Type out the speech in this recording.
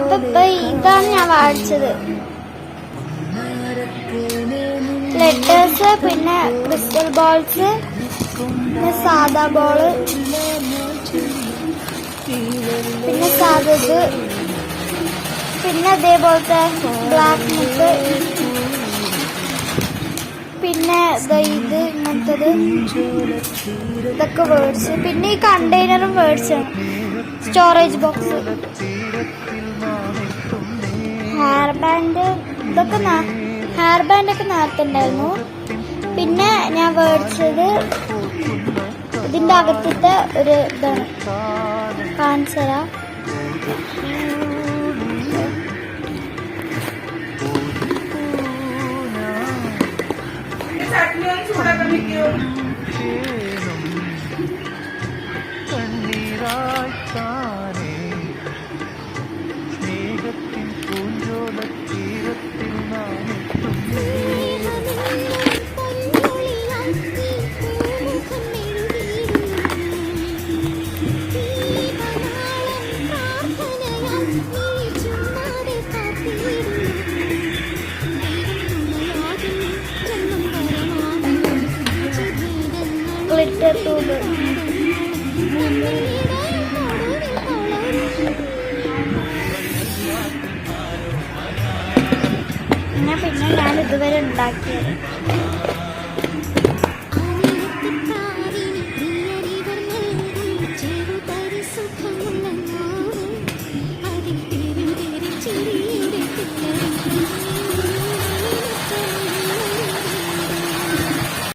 ഇതാണ് ഞാൻ വായിച്ചത്. ലെറ്റേഴ്സ് പിന്നെ ക്രിസ്റ്റൽ ബോൾസ് പിന്നെ സാദാ ബോൾ പിന്നെ സാധത് പിന്നെ അതേപോലത്തെ ബ്ലാക്ക് മുട്ട് പിന്നെ ഇത് ഇങ്ങനത്തത്. ഇതൊക്കെ വേർഡ്സ് പിന്നെ ഈ കണ്ടെയ്നറും വേർഡ്സ് സ്റ്റോറേജ് ബോക്സ് ബാൻഡ് ഇതൊക്കെ ഹെയർ ബാൻഡ് ഒക്കെ നേരത്തെ ഉണ്ടായിരുന്നു പിന്നെ ഞാൻ മേടിച്ചത് ഇതിന്റെ അകത്തത്തെ ഒരു ഇതാണ്. കാണിച്ചരാ കണ്ണീരാഴ്ത്താനേ മുറ്റത്തൂട് പിന്നെ പിന്നെ ഞാൻ ഇതുവരെ ഉണ്ടാക്കിയത് സുഖമുള്ള